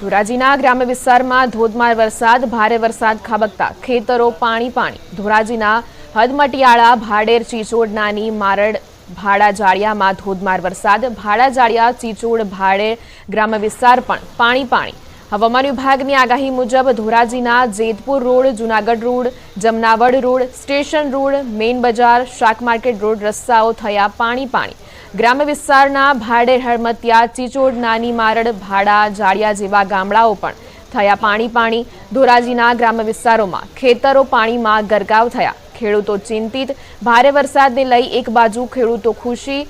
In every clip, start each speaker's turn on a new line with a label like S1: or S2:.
S1: ધોરાજીના ગ્રામ્ય વિસ્તારમાં ધોધમાર વરસાદ, ભારે વરસાદ ખાબકતા. ખેતરો પાણી પાણી. ધોરાજીના હદમટિયાળા, ભાડેર, ચીચોડ નાની મારડ, ભાડા જાળિયામાં ધોધમાર વરસાદ. ભાડા જાળિયા, ચીચોડ, ભાડેર ગ્રામ્ય વિસ્તાર પણ પાણી પાણી. હવામાન વિભાગની આગાહી મુજબ ધોરાજીના Jetpur road, Junagadh road, Jamnavad road, station road, main બજાર, શાક માર્કેટ રોડ રસ્તાઓ થયા પાણી પાણી. ગ્રામ્ય વિસ્તારના ભાડેર હળમતિયા ચીચોડ, નાની મારડ, ભાડા, જાળિયા જેવા ગામડાઓ પણ થયા પાણી પાણી. ધોરાજીના ગ્રામ્ય વિસ્તારોમાં ખેતરો પાણીમાં ગરકાવ થયા. ખેડૂતો ચિંતિત. ભારે વરસાદને લઈ એક બાજુ ખેડૂતો ખુશી,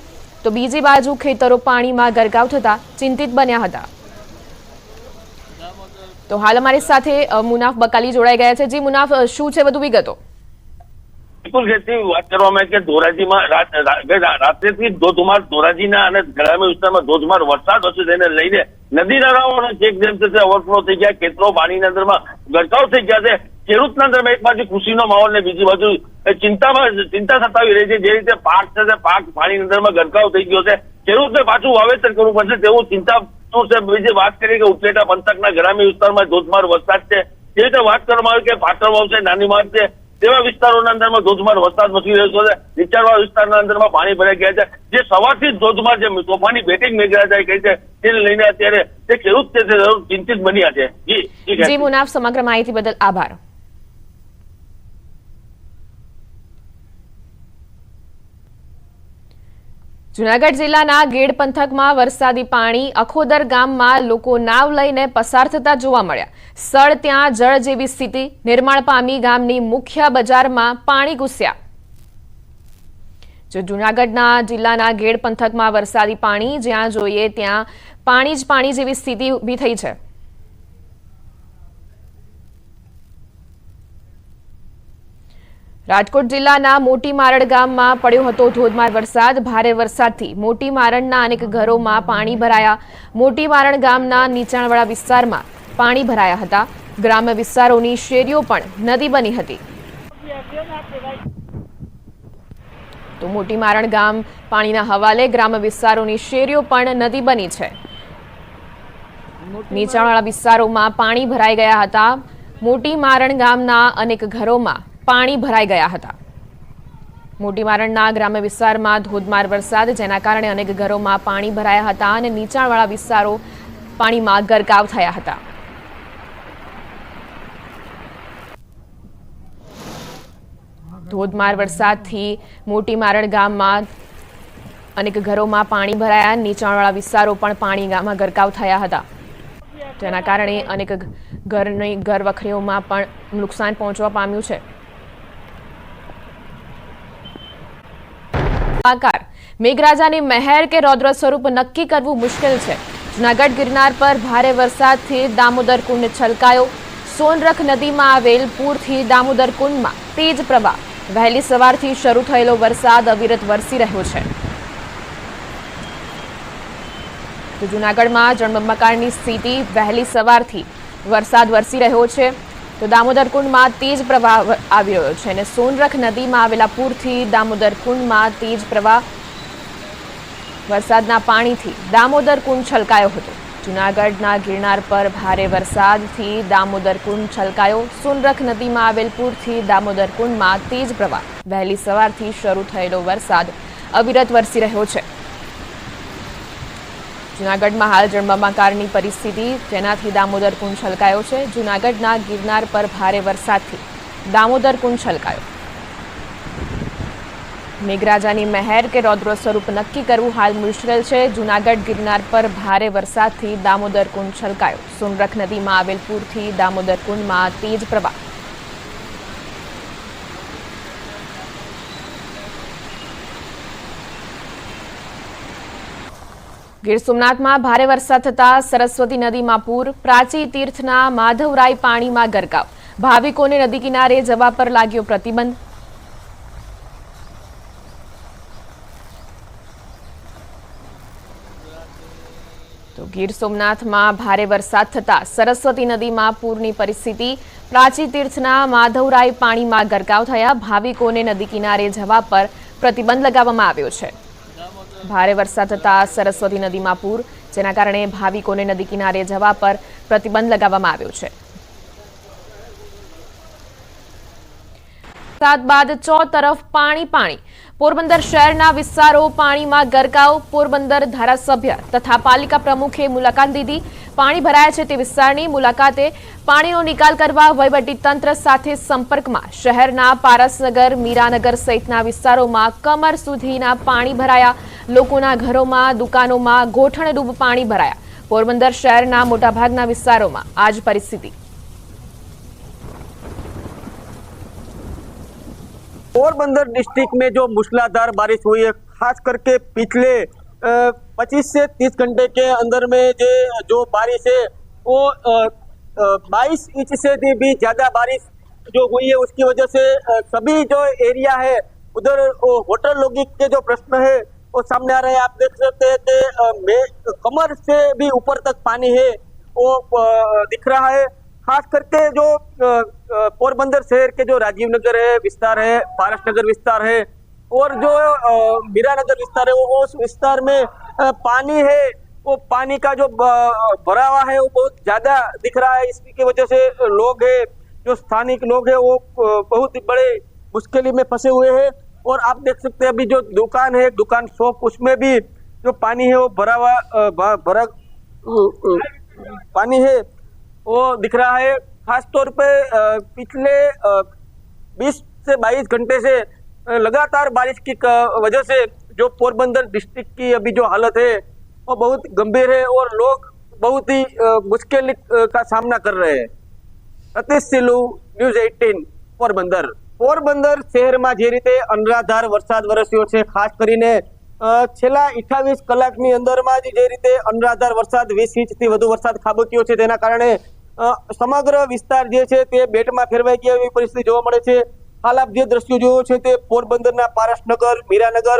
S1: તો બીજી બાજુ ખેતરો પાણીમાં ગરકાવ થતા ચિંતિત બન્યા હતા. તો હાલ અમારી સાથે મુનાફ બકાલી જોડાઈ ગયા છે. જી મુનાફ શું છે? વધુ વિગતો.
S2: બિલકુલ ખેતી વાત કરવામાં કે ધોરાજીમાં રાત્રેથી ધોધમાર ધોરાજીના અને ગ્રામ્ય વિસ્તારમાં ધોધમાર વરસાદ હશે તેને લઈને નદી નાળાઓ ચેક ડેમ છે ઓવરફ્લો થઈ ગયા, ખેતરો પાણીની અંદરમાં ગરકાવ થઈ ગયા છે. ખેડૂતના અંદરમાં એક બાજુ ખુશીનો માહોલ ને બીજી બાજુ ચિંતામાં ચિંતા સતાવી રહી છે. જે રીતે પાક છે પાક પાણીની અંદરમાં ગરકાવ થઈ ગયો છે. ખેડૂતને પાછું વાવેતર કરવું પડશે તેવું ચિંતા શું છે. બીજી વાત કરીએ કે ઉપલેટા પંથકના ગ્રામ્ય વિસ્તારમાં ધોધમાર વરસાદ છે. જે રીતે વાત કરવામાં આવી કે પાટણ વાવ છે નાની માર્ગ છે. તેવા વિસ્તારોના અંદરમાં ધોધમાર વરસાદ વસી રહ્યો છે. નીચાણવાળા વિસ્તારના અંદરમાં પાણી ભરાઈ ગયા છે. જે સવારથી ધોધમાર જે તોફાની બેટિંગ મેઘરાજાએ કહી છે તેને લઈને અત્યારે તે ખેડૂત છે તે ચિંતિત બન્યા છે. જી જી
S1: મુનાફ સમગ્ર માહિતી બદલ આભાર. જુનાગઢ જિલ્લાના ગેડ પંથકમાં વરસાદી પાણી અખોદર ગામમાં લોકો નાવ લઈને પસાર થતા જોવા મળ્યા. સ્થળ ત્યાં જળ જેવી સ્થિતિ. નિર્માણ પામી ગામની મુખ્ય બજારમાં પાણી ઘૂસ્યા. જો જુનાગઢના જિલ્લાના ગેડ પંથકમાં વરસાદી પાણી જ્યાં જોઈએ ત્યાં પાણી જ પાણી જેવી સ્થિતિ ઊભી થઈ છે. રાજકોટ જિલ્લાના મોટી મારડ ગામમાં પડ્યો હતો ધોધમાર વરસાદ. ભારે વરસાદથી મોટી મારણના અનેક ઘરોમાં પાણી ભરાયા. મોટી મારણ ગામના નીચાણવાળા વિસ્તારમાં પાણી ભરાયા હતા. ગ્રામ્ય વિસ્તારોની શેરીઓ પણ નદી બની હતી. તો મોટી મારણ ગામ પાણીના હવાલે ગ્રામ્ય વિસ્તારોની શેરીઓ પણ નદી બની છે. નીચાણવાળા વિસ્તારોમાં પાણી ભરાઈ ગયા હતા. મોટી મારણ ગામના અનેક ઘરોમાં પાણી ભરાઈ ગયા હતા. મોટી મારણના ગ્રામ્ય વિસ્તારમાં ધોધમાર વરસાદ, જેના કારણે અનેક ઘરોમાં પાણી ભરાયા હતા અને નીચાણવાળા વિસ્તારો પાણીમાં ગરકાવ થયા હતા. ધોધમાર વરસાદથી મોટી મારણ ગામમાં અનેક ઘરોમાં પાણી ભરાયા, નીચાણવાળા વિસ્તારો પણ પાણી ગામમાં ગરકાવ થયા હતા. જેના કારણે અનેક ઘરની ઘર વખરીઓમાં પણ નુકસાન પહોંચવા પામ્યું છે. આકાર મેઘરાજાની મહેર કે રૌદ્ર સ્વરૂપ નક્કી કરવું મુશ્કેલ છે. જૂનાગઢ ગિરનાર પર ભારે વરસાદથી દામોદર કુંડ છલકાયો. સોનરખ નદીમાં આવેલ પૂરથી દામોદર કુંડમાં તેજ પ્રવાહ. વહેલી સવારથી શરૂ થયેલો વરસાદ અવિરત વરસી રહ્યો છે. જૂનાગઢમાં જળબંબાકારની સ્થિતિ વહેલી સવારથી વરસાદ વરસી રહ્યો છે. તો દામોદર કુંડમાં તેજ પ્રવાહ આવી રહ્યો છે અને સોનરખ નદીમાં આવેલા પૂરથી દામોદર કુંડમાં તેજ પ્રવાહ વરસાદના પાણીથી દામોદર કુંડ છલકાયો હતો. જૂનાગઢના ગિરનાર પર ભારે વરસાદથી દામોદર કુંડ છલકાયો. સોનરખ નદીમાં આવેલ પૂરથી દામોદર કુંડમાં તેજ પ્રવાહ. વહેલી સવારથી શરૂ થયેલો વરસાદ અવિરત વરસી રહ્યો છે. જૂનાગઢમાં હાલ જળબંબાકારની પરિસ્થિતિ. જેનાથી દામોદર કુંડ છલકાયો છે. જૂનાગઢના ગિરનાર પર ભારે વરસાદથી દામોદર કુંડ છલકાયો. મેઘરાજાની મહેર કે રૌદ્ર સ્વરૂપ નક્કી કરવું હાલ મુશ્કેલ છે. જૂનાગઢ ગિરનાર પર ભારે વરસાદથી દામોદર કુંડ છલકાયો. સોનરખ નદીમાં આવેલ પૂરથી દામોદર કુંડમાં તેજ પ્રવાહ ગીર સોમનાથમાં ભારે વરસાદ થતા સરસ્વતી નદીમાં પૂર, પ્રાચી તીર્થના માધવરાય પાણીમાં ગરકાવ. ભાવિકોને નદી કિનારે જવા પર લાગ્યો પ્રતિબંધ. તો ગીર સોમનાથમાં ભારે વરસાદ થતા સરસ્વતી નદીમાં પૂરની પરિસ્થિતિ. પ્રાચી તીર્થના માધવરાય પાણીમાં ગરકાવ થયા. ભાવિકોને નદી કિનારે જવા પર પ્રતિબંધ લગાવવામાં આવ્યો છે. ભારે વરસાદ થતા સરસ્વતી નદીમાં પૂર, જેના કારણે ભાવિકોને નદી કિનારે જવા પર પ્રતિબંધ લગાવવામાં આવ્યો છે. વરસાદ બાદ ચો તરફ પાણી પાણી. પોરબંદર શહેરના વિસ્તારો પાણીમાં ગરકાવ. પોરબંદર ધારાસભ્ય તથા પાલિકા પ્રમુખે મુલાકાત લીધી. પાણી ભરાયા છે તે વિસ્તારની મુલાકાતે પાણીનો નિકાલ કરવા તંત્ર સાથે સંપર્કમાં શહેરના પારસનગર, મીરાનગર સહિતના વિસ્તારોમાં કમર સુધીના પાણી ભરાયા. લોકોના ઘરોમાં, દુકાનોમાં ગોઠણડૂબ પાણી ભરાયા. પોરબંદર શહેરના મોટાભાગના વિસ્તારોમાં આ જ પરિસ્થિતિ.
S3: पोरबंदर डिस्ट्रिक्ट में जो मूसलाधार बारिश हुई है, खास करके पिछले पच्चीस से तीस घंटे के अंदर में जे जो बारिश है, वो बाईस इंच से भी ज़्यादा बारिश जो हुई है, उसकी वजह से सभी जो एरिया है, उधर होटल लोगिक के जो प्रश्न है, वो सामने आ रहे हैं। आप देख सकते हैं कि कमर से भी ऊपर तक पानी है, वो दिख रहा है। खास करके जो पोरबंदर शहर के जो राजीव नगर है, विस्तार है पारस नगर विस्तार है, और जो मीरा नगर विस्तार है, वो उस विस्तार में पानी है, वो पानी का जो भरा हुआ है, वो बहुत ज़्यादा दिख रहा है, इसकी वजह से लोग है, जो स्थानिक लोग है, वो बहुत ही बड़े मुश्किल में फंसे हुए हैं, और आप देख सकते हैं अभी जो दुकान है, दुकान शॉप, उसमें भी जो पानी है, वो भरा हुआ भरा पानी है वो दिख रहा है खास तौर पे अ, पिछले बीस से बाईस घंटे से अ, लगातार बारिश की क- वजह से जो पोरबंदर डिस्ट्रिक्ट की अभी जो हालत है वो बहुत गंभीर है और लोग बहुत ही अ, मुश्किल अ, का सामना कर रहे हैं સતીશ સિલુ ન્યૂઝ એઇટીન પોરબંદર પોરબંદર શહેરમાં જે રીતે અનરાધાર વરસાદ વરસ્યો છે ખાસ કરીને અ, છેલ્લા અઠાવીસ કલાકની અંદરમાં જ જે રીતે અનરાધાર વરસાદ વીસ ઇંચથી વધુ વરસાદ ખાબક્યો છે તેના કારણે અ, સમગ્ર વિસ્તાર જે છે તે બેટમાં ફેરવાઈ ગયા એવી પરિસ્થિતિ જોવા મળે છે. હાલ આપ જે દ્રશ્યો જોયો છે તે પોરબંદરના પારસનગર, મીરાનગર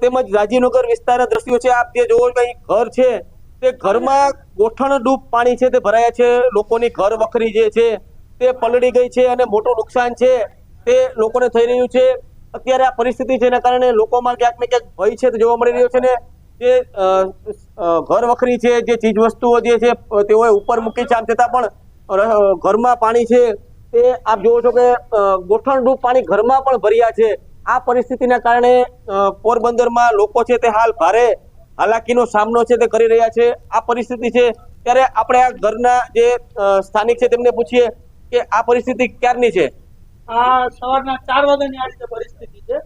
S3: તેમજ રાજીનગર વિસ્તારના દ્રશ્યો છે. આપ જે જોવો છો ઘર છે તે ઘરમાં ગોઠણ ડૂબ પાણી છે તે ભરાયા છે. લોકોની ઘર વખરી જે છે તે પલળી ગઈ છે અને મોટું નુકસાન છે તે લોકોને થઈ રહ્યું છે. અત્યારે આ પરિસ્થિતિ છે એના કારણે લોકોમાં ક્યાંક ને ક્યાંક ભય છે તે જોવા મળી રહ્યો છે ને જે ઘર વખરી છે, જે ચીજ વસ્તુઓ જે છે તેઓએ ઉપર મૂકી છે. આમ છતાં પણ ઘરમાં પાણી છે. તે આપ જોવો છો કે ગોઠણરૂપ પાણી ઘરમાં પણ ભર્યા છે. આ પરિસ્થિતિના કારણે પોરબંદરમાં લોકો છે તે હાલ ભારે હાલાકીનો સામનો છે તે કરી રહ્યા છે. આ પરિસ્થિતિ છે, ત્યારે આપણે આ ઘરના જે સ્થાનિક છે તેમને પૂછીએ કે આ પરિસ્થિતિ ક્યારની છે?
S4: આ સવારના ચાર વાગ્યાની આ રીતે પરિસ્થિતિ છે.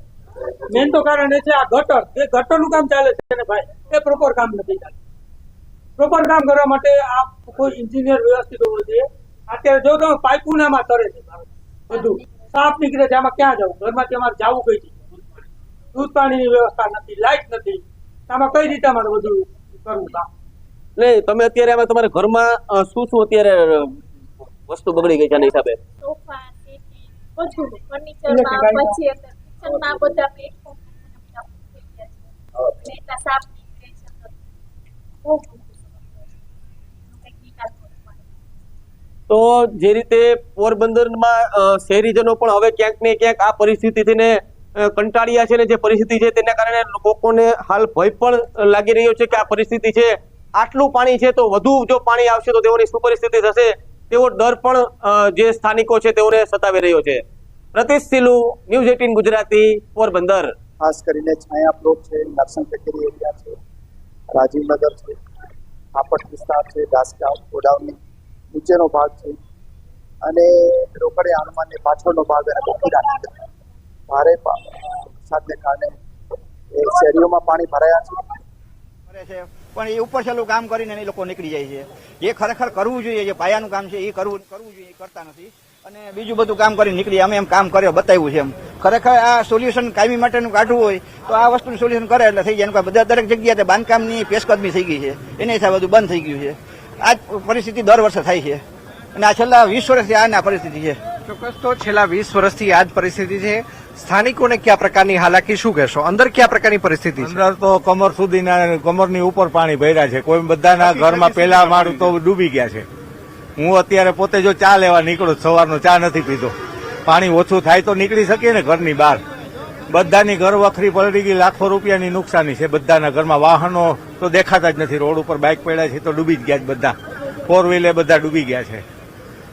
S4: મેન તો કારણ એ છે આ ગટર. જે ગટરનું કામ ચાલે છે ને ભાઈ? એ પ્રોપર કામ નથી ચાલે. પ્રોપર કામ કરવા માટે આ કોઈ ઇન્જિનિયર વ્યવસ્થિત હોવો જોઈએ. અત્યારે જો તમે પાઇપુનામાં તરે છે બધું. સાફ નીકળે છે આમાં ક્યાં જવું? ઘરમાંથી અમારે જવું કઈ છે દૂધ પાણીની વ્યવસ્થા નથી લાઇટ નથી. આમાં કઈ રીતે અમારે બધું કરવું? કામ
S3: એટલે તમે અત્યારે આમાં તમારા ઘરમાં શું શું અત્યારે વસ્તુ બગડી ગઈ છે ને હિસાબે?
S5: સોફા સીટી બધું. ફર્નિચરમાં પછી અંદર પડે.
S3: તો જે રીતે પોરબંદરમાં શહેરીજનો પણ હવે ક્યાંક ને ક્યાંક આ પરિસ્થિતિથી ને કંટાળ્યા છે ને જે પરિસ્થિતિ છે તેના કારણે લોકોને હાલ ભય પણ લાગી રહ્યો છે કે આ પરિસ્થિતિ છે આટલું પાણી છે તો વધુ જો પાણી આવશે તો તેઓની શું પરિસ્થિતિ થશે તેવો ડર પણ જે સ્થાનિકો છે તેઓને સતાવી રહ્યો છે પ્રતિશ સિલુ ન્યૂઝ એટીન ગુજરાતી પોરબંદર.
S6: ખાસ કરીને છાયા પ્લોટ છે નરસંગ કચેરી એરિયા છે રાજીવનગર છે આપટ વિસ્તાર છે દાસગાંવ ગોડાવની નીચેનો ભાગ છે. અને રોકડે આણમાનની પાછળનો ભાગ અને બકીરાની ભારે વરસાદને કારણે એ શેરીઓમાં પાણી ભરાયા
S7: છે. પણ એ ઉપર છેલ્લું કામ કરીને એ લોકો નીકળી જાય છે. જે ખરેખર કરવું જોઈએ જે પાયાનું કામ છે એ કરવું કરવું જોઈએ એ કરતા નથી. અને બીજું બધું કામ કરીને નીકળી અમે એમ કામ કર્યો બતાવ્યું છે એમ. ખરેખર આ સોલ્યુશન કાયમી માટેનું કાઢવું હોય તો આ વસ્તુનું સોલ્યુશન કરે એટલે થઈ જાય. એનું બધા દરેક જગ્યાએ બાંધકામની પેશકદમી થઈ ગઈ છે. એને હિસાબે બધું બંધ થઈ ગયું છે. આ જ પરિસ્થિતિ દર વર્ષે થાય છે. અને આ છેલ્લા વીસ વર્ષથી આ પરિસ્થિતિ છે.
S8: ચોક્કસ તો છેલ્લા વીસ વર્ષથી આ જ પરિસ્થિતિ છે. સ્થાનિકોને કયા પ્રકારની હાલાકી શું કહેશો? અંદર કયા પ્રકારની પરિસ્થિતિ
S9: અંદર તો કમર સુધીના કમરની ઉપર પાણી ભર્યા છે. કોઈ બધાના ઘરમાં પેલા માળ તો ડૂબી ગયા છે. હું અત્યારે પોતે જો ચા લેવા નીકળું, સવારનો ચા નથી પીધો. પાણી ઓછું થાય તો નીકળી શકીએ ને ઘરની બહાર. બધાની ઘર વખરી પલટી ગઈ, લાખો રૂપિયાની નુકસાની છે બધાના ઘરમાં. વાહનો તો દેખાતા જ નથી, રોડ ઉપર બાઇક પડ્યા છે તો ડૂબી જ ગયા છે બધા. ફોર વ્હીલે બધા ડૂબી ગયા છે.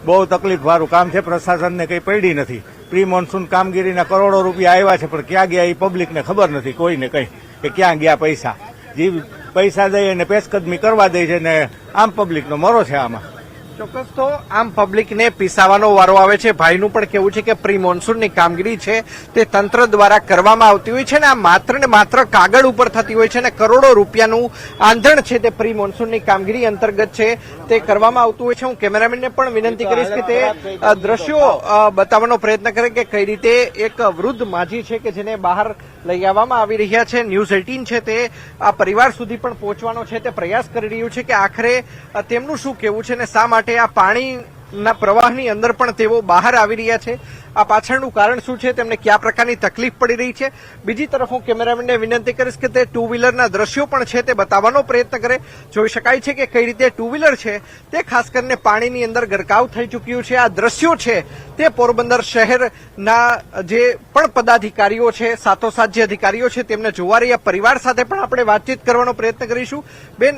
S9: બહુ તકલીફવાળું કામ છે, પ્રશાસનને કંઈ પડી નથી. પ્રી મોન્સૂન કામગીરીના કરોડો રૂપિયા આવ્યા છે, પણ ક્યાં ગયા એ પબ્લિકને ખબર નથી, કોઈને કંઈ, કે ક્યાં ગયા પૈસા. જે, પૈસા દઈ અને પેશકદમી કરવા દે છે ને આમ પબ્લિકનો મરો છે આમાં.
S8: ચોક્કસ તો આમ પબ્લિકને પીસાવાનો વારો આવે છે. ભાઈનું પણ કેવું છે કે પ્રી મોન્સૂનની કામગીરી છે. તે તંત્ર દ્વારા કરવામાં આવતી હોય છે ને આ માત્ર ને માત્ર કાગળ ઉપર થતી હોય છે અને કરોડો રૂપિયાનું આંધણ છે તે પ્રી મોન્સૂનની કામગીરી અંતર્ગત છે. તે કરવામાં આવતું હોય છે. હું કેમેરામેનને પણ વિનંતી કરીશ કે તે દ્રશ્યો બતાવવાનો પ્રયત્ન કરે કે કઈ રીતે એક વૃદ્ધ માજી છે કે જેને બહાર લઈ આવવામાં આવી રહ્યા છે. ન્યૂઝ એટીન છે તે આ પરિવાર સુધી પણ પહોંચવાનો છે. તે પ્રયાસ કરી રહ્યું છે કે આખરે તેમનું શું કેવું છે ને શા માટે આ પાણીના પ્રવાહની અંદર પણ તેઓ બહાર આવી રહ્યા છે. આ પાછળનું કારણ શું છે? તેમને કયા પ્રકારની તકલીફ પડી રહી છે? બીજી તરફ હું કેમેરામેનને વિનંતી કરીશ કે તે ટુ વ્હીલરના દ્રશ્યો પણ છે તે બતાવવાનો પ્રયત્ન કરે. જોઈ શકાય છે કે કઈ રીતે ટુ વ્હીલર છે તે ખાસ કરીને પાણીની અંદર ગરકાવ થઈ ચૂક્યું છે. આ દ્રશ્યો છે તે પોરબંદર શહેરના જે પણ પદાધિકારીઓ છે સાથોસાથ જે અધિકારીઓ છે તેમને જોવા રહ્યા. પરિવાર સાથે પણ આપણે વાતચીત કરવાનો પ્રયત્ન કરીશું. બેન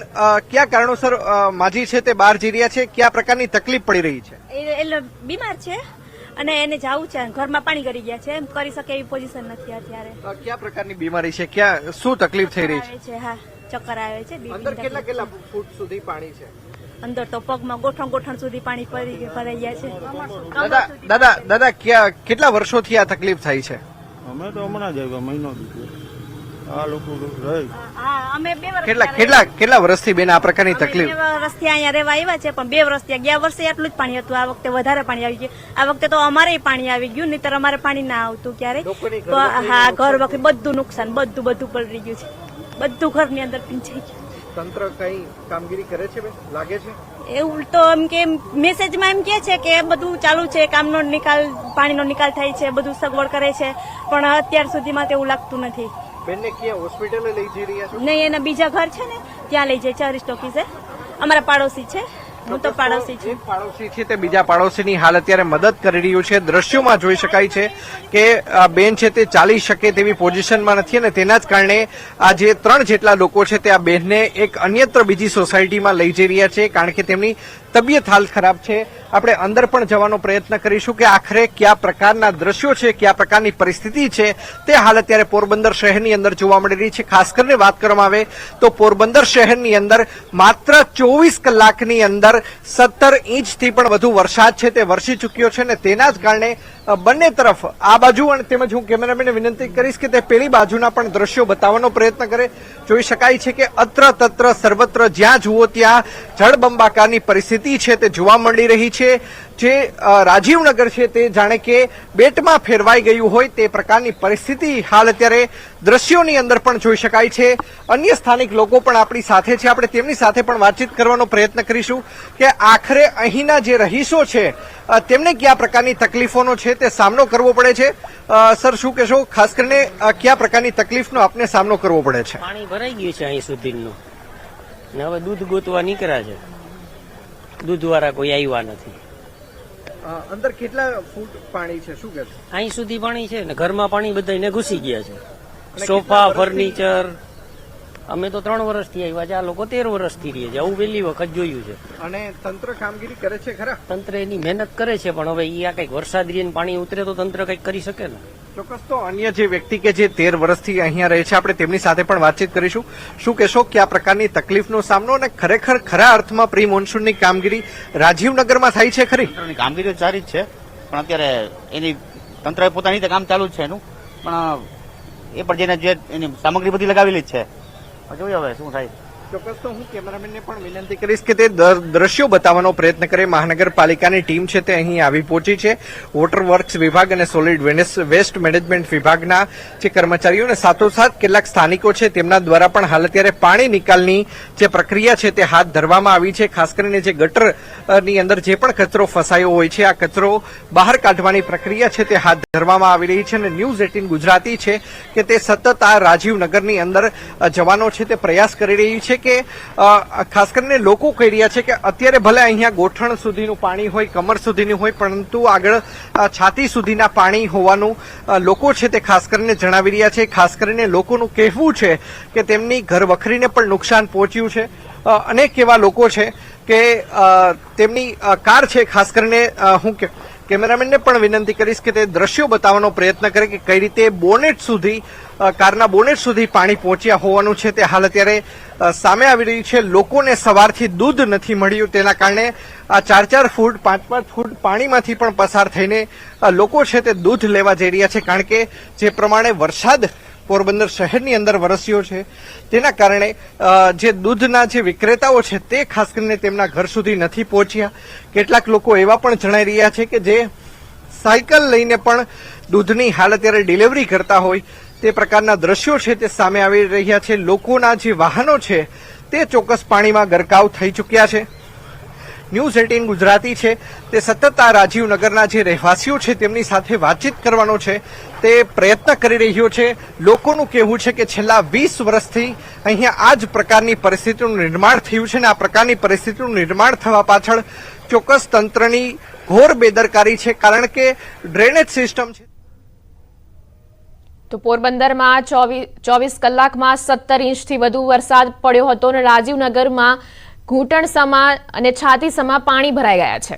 S8: કયા કારણોસર માજી છે તે બહાર જઈ રહ્યા છે? કયા પ્રકારની તકલીફ પડી રહી છે?
S10: બીમાર છે અને એને જવું છે ઘરમાં પાણી કરી ગયા છે. એમ કરી શકે એવી પોઝિશન નથી અત્યારે.
S8: કયા પ્રકારની બીમારી છે? ક્યાં શું તકલીફ થઈ રહી છે
S10: હા. ચક્કર આવે છે
S8: અંદર કેટલા કેટલા ફૂટ સુધી પાણી છે?
S10: અંદર તો પગમાં ગોઠણ ગોઠણ સુધી પાણી ભરાઈ ગયા છે.
S8: દાદા દાદા કેટલા વર્ષોથી આ તકલીફ થાય છે?
S9: અમે તો હમણાં જ આવ્યા મહિનો આ લોકો રહી.
S10: હા અમે બે વર્ષ
S8: કેટલા
S10: ત્યાં
S8: કેટલા કેટલા વર્ષથી બેન આ પ્રકારની તકલીફ
S10: બે વર્ષથી અહીંયા રહેવા આવ્યા છે પણ બે વર્ષ ગયા વર્ષે આટલું જ પાણી હતું. આ વખતે વધારે પાણી આવી ગયું. આ વખતે તો અમારે પાણી આવી ગયું નહીતર અમારે પાણી ના આવતું ક્યારે
S8: ઘર
S10: હા ઘર વખતે બધું નુકસાન બધું બધું પલળી ગયું છે. બધું ઘરની અંદર પીંચાઈ ગયું.
S8: તંત્ર કઈ કામગીરી કરે છે લાગે છે?
S10: એવું તો એમ કે મેસેજમાં એમ કે છે કે બધું ચાલુ છે કામનો નિકાલ પાણીનો નિકાલ થાય છે બધું સગવડ કરે છે પણ અત્યાર સુધીમાં તેવું લાગતું નથી.
S8: બેનને ક્યાં હોસ્પિટલે લઈ જઈ રહ્યા છો?
S10: નહીં એના બીજા ઘર છે ને ત્યાં લઈ જાય ચાર ઓફિસે અમારા પાડોશી છે. હું તો પાડોશી છું.
S8: પાડોશી છે તે બીજા પાડોશીની હાલ અત્યારે મદદ કરી રહ્યું છે. દ્રશ્યોમાં જોઈ શકાય છે કે બેન છે તે ચાલી શકે તેવી પોઝિશનમાં નથી અને તેના જ કારણે આ જે ત્રણ જેટલા લોકો છે તે આ બેનને એક અન્યત્ર બીજી સોસાયટીમાં લઈ જઈ રહ્યા છે. કારણ કે તેમની તબિયત હાલ ખરાબ છે. આપણે અંદર પણ જવાનો પ્રયત્ન કરીશું કે આખરે કયા પ્રકારના દ્રશ્યો છે, કયા પ્રકારની પરિસ્થિતિ છે, તે હાલ અત્યારે પોરબંદર શહેરની અંદર જોવા મળી રહી છે. ખાસ કરીને વાત કરવામાં આવે તો પોરબંદર શહેરની અંદર માત્ર ચોવીસ કલાકની અંદર સત્તર ઇંચથી પણ વધુ વરસાદ છે. તે વરસી ચૂક્યો છે અને તેના જ કારણે બંને તરફ આ બાજુ અને તેમજ હું કેમેરામેનને વિનંતી કરીશ કે તે પેલી બાજુના પણ દ્રશ્યો બતાવવાનો પ્રયત્ન કરે. જોઈ શકાય છે કે અત્ર તત્ર સર્વત્ર જ્યાં જુઓ ત્યાં જળબંબાકારની પરિસ્થિતિ છે, તે જોવા મળી રહી છે. જે રાજીવનગર છે તે જાણે કે બેટમાં ફેરવાઈ ગયું હોય તે પ્રકારની પરિસ્થિતિ હાલ અત્યારે દ્રશ્યોની અંદર પણ જોઈ શકાય છે. અન્ય સ્થાનિક લોકો પણ આપણી સાથે છે. આપણે તેમની સાથે પણ વાતચીત કરવાનો પ્રયત્ન કરીશું કે આખરે અહીંના જે રહીશો છે તેમને કયા પ્રકારની તકલીફોનો છે તે સામનો કરવો પડે છે? સર શું કહેશો? ખાસ કરીને કયા પ્રકારની તકલીફનો આપને સામનો કરવો પડે છે?
S11: પાણી ભરાઈ ગયું છે અહીં સુધીનું. ને હવે દૂધ ગોતવા નીકળ્યા છે. દૂધવાળા કોઈ આવ્યા નથી.
S8: અંદર કેટલા ફૂટ પાણી છે? શું કહેશો?
S11: અહીં સુધી પાણી છે ને ઘરમાં પાણી બધાને ઘૂસી ગયા છે. સોફા ફર્નિચર અમે તો ત્રણ વર્ષથી આવ્યા છે આ લોકો તેર વર્ષથી રહે છે આવું પહેલી વખત જોયું છે.
S8: અને તંત્ર કામગીરી કરે છે ખરા?
S11: તંત્ર એની મહેનત કરે છે પણ હવે ઈ આ કંઈક વરસાદ રીને પાણી ઉતરે તો તંત્ર કંઈક કરી શકે ને.
S8: ચોક્કસ તો અન્ય જે વ્યક્તિ કે જે તેર વર્ષથી અહીંયા રહે છે આપણે તેમની સાથે પણ વાતચીત કરીશું. શું કહેશો કે આ પ્રકારની તકલીફનો સામનો અને ખરેખર ખરા અર્થમાં પ્રી મોન્સૂનની કામગીરી રાજીવનગરમાં થાય છે ખરી?
S12: તંત્રની કામગીરી સારી જ છે પણ અત્યારે એની તંત્રએ પોતાની રીતે કામ ચાલુ જ છે એનું. પણ એ પણ જેને જે એની સામગ્રી બધી લગાવેલી જ છે જોઈએ હવે શું થાય
S8: ચોક્કસ તો હું કેમેરામેનને પણ વિનંતી કરીશ કે તે દર- દ્રશ્યો બતાવવાનો પ્રયત્ન કરે. મહાનગરપાલિકાની ટીમ છે તે અહીં આવી પહોંચી છે. વોટર વર્ક્સ વિભાગ અને સોલિડ વેસ્ટ મેનેજમેન્ટ વિભાગના જે કર્મચારીઓ અને સાથોસાથ કેટલાક સ્થાનિકો છે તેમના દ્વારા પણ હાલ અત્યારે પાણી નિકાલની જે પ્રક્રિયા છે તે હાથ ધરવામાં આવી છે. ખાસ કરીને જે ગટરની અંદર જે પણ કચરો ફસાયો હોય છે, આ કચરો બહાર કાઢવાની પ્રક્રિયા છે તે હાથ ધરવામાં આવી રહી છે અને ન્યૂઝ એટીન ગુજરાતી છે કે તે સતત આ રાજીવનગરની અંદર જવાનો છે તે પ્રયાસ કરી રહી છે. છે કે ખાસ કરીને લોકો કહી રહ્યા છે કે અત્યારે ભલે અહીંયા ગોઠણ સુધીનું પાણી હોય, કમર સુધીનું હોય, પરંતુ આગળ છાતી સુધીના પાણી હોવાનું લોકો છે તે ખાસ કરીને જણાવી રહ્યા છે. ખાસ કરીને લોકોનું કહેવું છે કે તેમની ઘર વખરીને પણ નુકસાન પહોંચ્યું છે. અનેક એવા લોકો છે કે તેમની કાર છે, ખાસ કરીને હું કે કેમેરામેનને પણ વિનંતી કરીશ કે તે દ્રશ્યો બતાવવાનો પ્રયત્ન કરે કે કઈ રીતે બોનેટ સુધી કારના બોનેટ સુધી પાણી પહોંચ્યા હોવાનું છે. તે હાલ અત્યારે સામે આવી રહ્યું છે. લોકોને સવારથી દૂધ નથી મળ્યું. તેના કારણે આ ચાર ચાર ફૂટ, પાંચ પાંચ ફૂટ પાણીમાંથી પણ પસાર થઈને લોકો છે તે દૂધ લેવા જઈ રહ્યા છે. કારણ કે જે પ્રમાણે વરસાદ પોરબંદર શહેરની અંદર વરસ્યો છે. તેના કારણે જે દૂધના જે વિક્રેતાઓ છે તે ખાસ કરીને તેમના ઘર સુધી નથી પહોંચ્યા. કેટલાક લોકો એવા પણ જણાઈ રહ્યા છે કે જે સાયકલ લઈને પણ દૂધની હાલ અત્યારે ડિલિવરી કરતા હોય, તે પ્રકારના દ્રશ્યો છે તે સામે આવી રહ્યા છે. લોકોના જે વાહનો છે, તે ચોક્કસ પાણીમાં ગરકાવ થઈ ચૂક્યા છે. ન્યૂઝ એટીન ગુજરાતી છે. તે સતત આ રાજીવનગરના જે રહેવાસીઓ છે, તેમની સાથે વાતચીત કરવાનો છે. તે પ્રયત્ન કરી રહ્યો છે. લોકોનું કહેવું છે કે છેલ્લા વીસ વર્ષથી અહીંયા આ જ પ્રકારની પરિસ્થિતિનું નિર્માણ થયું છે અને આ પ્રકારની પરિસ્થિતિનું નિર્માણ થવા પાછળ ચોક્કસ તંત્રની ઘોર બેદરકારી છે, કારણ કે ડ્રેનેજ સિસ્ટમ છે.
S1: તો પોરબંદરમાં ચોવી- ચોવીસ કલાકમાં સત્તર ઇંચથી વધુ વરસાદ પડ્યો હતો અને રાજીવનગરમાં ઘૂંટણ સમા અને છાતી સમા પાણી ભરાઈ ગયા છે.